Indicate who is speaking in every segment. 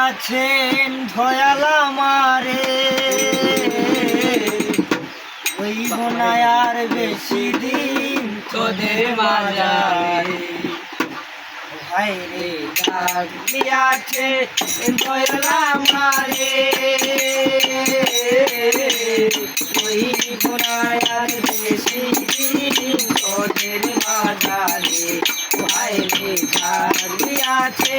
Speaker 1: আছেন ধয়ালা মারে ওই বোনায় আর বেশি দিন তোদের মাজারে মারে ওই বেশি দিন মাজারে দিয়াছে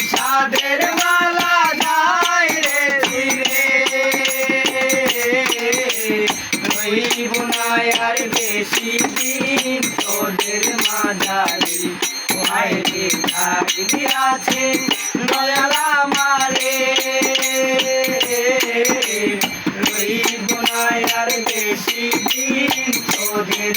Speaker 1: সাদের মালা যায় রে ধীরে রইব না আর বেশি দিন তোদের মাঝারি। ভাই রে আছে? দয়ালা মারে রইব না আর বেশি দিন তোদের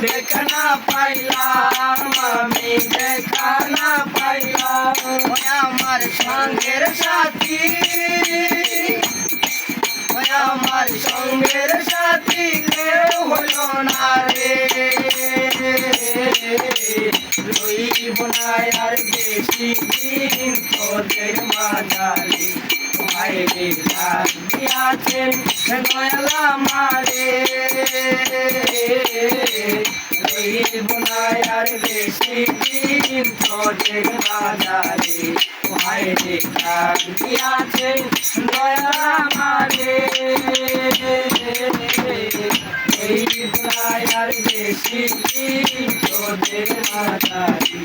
Speaker 1: দেখা না পাইলাম আমি দেখা না পাইলাম ওই আমার সঙ্গের সাথী ওই আমার সঙ্গের সাথী কেউ হলো না রে রইব না আর বেশি দিন তোদের মাঝারি বাইরে আছেন দয়ালা মারে রইব না আর বেশি দিন তোদের মাঝারি বাইরে আছেন দয়ালা মারে রইব না আর বেশি দিন তোদের মাঝারি